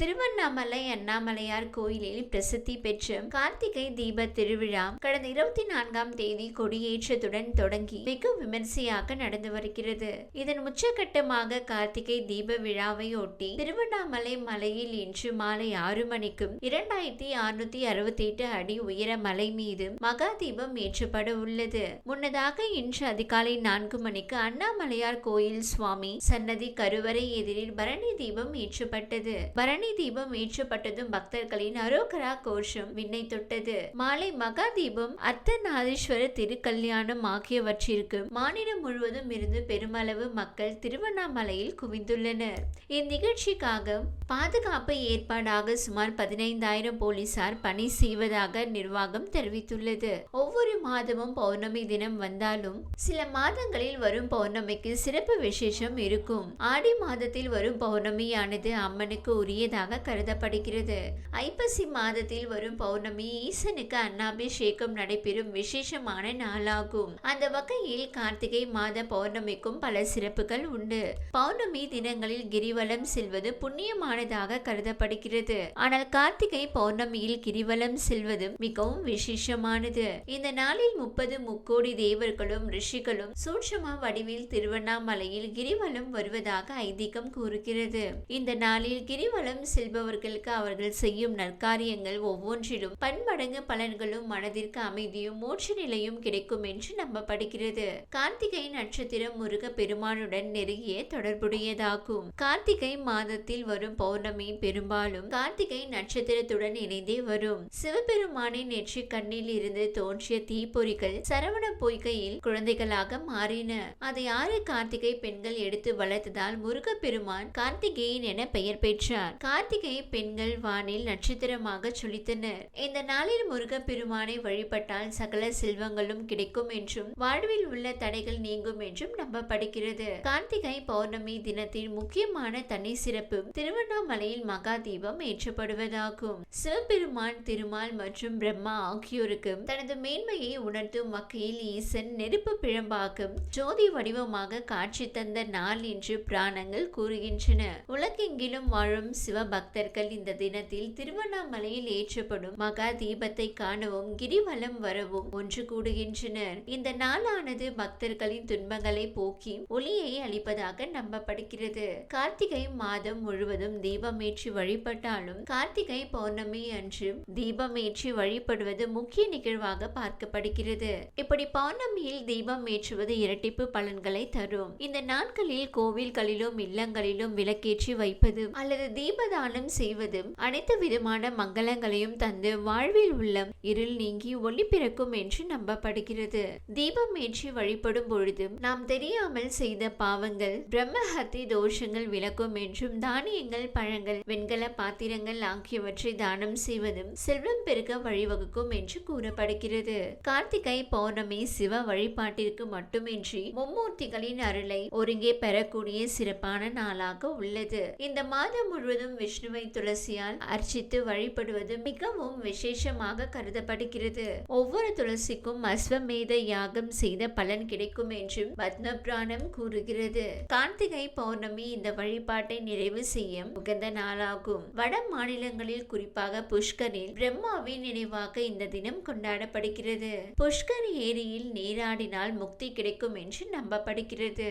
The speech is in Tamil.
திருவண்ணாமலை அண்ணாமலையார் கோயிலில் பிரசித்தி பெற்ற கார்த்திகை தீப திருவிழா கடந்த இருபத்தி நான்காம் தேதி கொடியேற்றத்துடன் தொடங்கி வெகு விமர்சையாக நடந்து வருகிறது. இதன் உச்சகட்டமாக கார்த்திகை தீப விழாவை ஒட்டி திருவண்ணாமலை மலையில் இன்று மாலை ஆறு மணிக்கும் இரண்டாயிரத்தி அறுநூத்தி அறுபத்தி எட்டு அடி உயர மலை மீது மகா தீபம் ஏற்றப்பட உள்ளது. முன்னதாக இன்று அதிகாலை நான்கு மணிக்கு அண்ணாமலையார் கோயில் சுவாமி சன்னதி கருவறை எதிரில் பரணி தீபம் ஏற்றப்பட்டது. பரணி தீபம் ஏற்றப்பட்டதும் பக்தர்களின் அரோகரா கோஷம் விண்ணை தொட்டது. மாலை மகா தீபம் அர்த்தநாதீஸ்வர திருக்கல்யாணம் ஆகியவற்றிற்கு மாநிலம் முழுவதும் இருந்து பெருமளவு மக்கள் திருவண்ணாமலையில் குவிந்துள்ளனர். இந்நிகழ்ச்சிக்காக பாதுகாப்பு ஏற்பாடாக சுமார் பதினைந்தாயிரம் போலீசார் பணி செய்வதாக நிர்வாகம் தெரிவித்துள்ளது. ஒவ்வொரு மாதமும் பௌர்ணமி தினம் வந்தாலும் சில மாதங்களில் வரும் பௌர்ணமிக்கு சிறப்பு விசேஷம் இருக்கும். ஆடி மாதத்தில் வரும் பௌர்ணமியானது அம்மனுக்கு உரியதாக கருதப்படுகிறது. ஐப்பசி மாதத்தில் வரும் பௌர்ணமி ஈசனுக்கு அன்னாபிஷேகம் நடைபெறும் விசேஷமான நாளாகும். அந்த வகையில் கார்த்திகை மாத பௌர்ணமிக்கும் பல சிறப்புகள் உண்டு. பௌர்ணமி தினங்களில் கிரிவலம் செல்வது புண்ணியமானதாக கருதப்படுகிறது. ஆனால் கார்த்திகை பௌர்ணமியில் கிரிவலம் செல்வது மிகவும் விசேஷமானது. இந்த நாளில் முப்பது முக்கோடி தேவர்களும் ரிஷிகளும் சூட்சம வடிவில் திருவண்ணாமலையில் கிரிவலம் வருவதாக ஐதீகம் கூறுகிறது. இந்த நாளில் கிரிவலம் செல்பவர்களுக்கு அவர்கள் செய்யும் நற்காரியங்கள் ஒவ்வொன்றிலும் பன்மடங்கு பலன்களும் மனதிற்கு அமைதியும் மோட்ச நிலையும் கிடைக்கும் என்று நம்பப்படுகிறது. கார்த்திகை நட்சத்திரம் முருக பெருமானுடன் நெருங்கிய தொடர்புடையதாகும். கார்த்திகை மாதத்தில் வரும் பௌர்ணமி பெரும்பாலும் கார்த்திகை நட்சத்திரத்துடன் இணைந்தே வரும். சிவபெருமானின் நெற்றி கண்ணில் இருந்து தோன்றிய தீப்பொறிகள் சரவண பொய்கையில் குழந்தைகளாக மாறின. அதை ஆறு கார்த்திகை பெண்கள் எடுத்து வளர்த்ததால் முருகப்பெருமான் கார்த்திகேயன் என பெயர் பெற்றார். கார்த்திகை பெண்கள் வானில் நட்சத்திரமாக சொலித்தனர். இந்த நாளில் முருகப்பெருமானை வழிபட்டால் சகல செல்வங்களும் கிடைக்கும் என்றும் வாழ்வில் உள்ள தடைகள் நீங்கும் என்றும் நம்பப்படுகிறது. கார்த்திகை பௌர்ணமி தினத்தின் முக்கியமான தனி சிறப்பு திருவண்ணாமலையில் மகா தீபம் ஏற்றப்படுவதாகும். சிவபெருமான் திருமால் மற்றும் பிரம்மா ஆகியோருக்கு தனது மேன்மையை உணர்த்தும் வகையில் ஈசன் நெருப்பு பிழம்பாக்கும் ஜோதி வடிவமாக காட்சி தந்த நாள் என்று புராணங்கள் கூறுகின்றன. உலகெங்கிலும் வாழும் சிவ பக்தர்கள் இந்த தினத்தில் திருவண்ணாமலையில் ஏற்றப்படும் மகா தீபத்தை காணவும் கிரிவலம் வரவும் ஒன்று கூடுகின்றனர். இந்த நாளானது பக்தர்களின் துன்பங்களை போக்கி ஒளியை அளிப்பதாக நம்பப்படுகிறது. கார்த்திகை மாதம் முழுவதும் தீபமேற்றி வழிபட்டாலும் கார்த்திகை பௌர்ணமி அன்று தீபமேற்றி வழிபடுவது முக்கிய நிகழ்வாக பார்க்கப்படுகிறது. இப்படி பௌர்ணமியில் தீபம் ஏற்றுவது இரட்டிப்பு பலன்களை தரும். இந்த நாட்களில் கோவில்களிலும் இல்லங்களிலும் விளக்கேற்றி வைப்பது அல்லது தானம் செய்வதும் அனைத்து விதமான மங்களங்களையும் தந்து வாழ்வில் உள்ள இருள் நீங்கி ஒளி பிறக்கும் என்று நம்பப்படுகிறது. தீபம் ஏற்றி வழிபடும் பொழுதும் நாம் தெரியாமல் செய்த பாவங்கள் பிரம்மஹத்தி தோஷங்கள் விளக்கும் என்றும் தானியங்கள் பழங்கள் வெண்கல பாத்திரங்கள் ஆகியவற்றை தானம் செய்வதும் செல்வம் பெருக வழிவகுக்கும் என்று கூறப்படுகிறது. கார்த்திகை பௌர்ணமி சிவ வழிபாட்டிற்கு மட்டுமின்றி மும்மூர்த்திகளின் அருளை ஒருங்கே பெறக்கூடிய சிறப்பான நாளாக உள்ளது. இந்த மாதம் முழுவதும் விஷ்ணுவை துளசியால் அர்ச்சித்து வழிபடுவது மிகவும் விசேஷமாக கருதப்படுகிறது. ஒவ்வொரு துளசிக்கும் அஸ்வமேத யாகம் செய்த பலன் கிடைக்கும் என்றும் பத்மபுராணம் கூறுகிறது. கார்த்திகை பௌர்ணமி இந்த வழிபாட்டை நிறைவு செய்ய உகந்த நாளாகும். வட மாநிலங்களில் குறிப்பாக புஷ்கரில் பிரம்மாவின் நினைவாக இந்த தினம் கொண்டாடப்படுகிறது. புஷ்கர் ஏரியில் நீராடினால் முக்தி கிடைக்கும் என்று நம்பப்படுகிறது.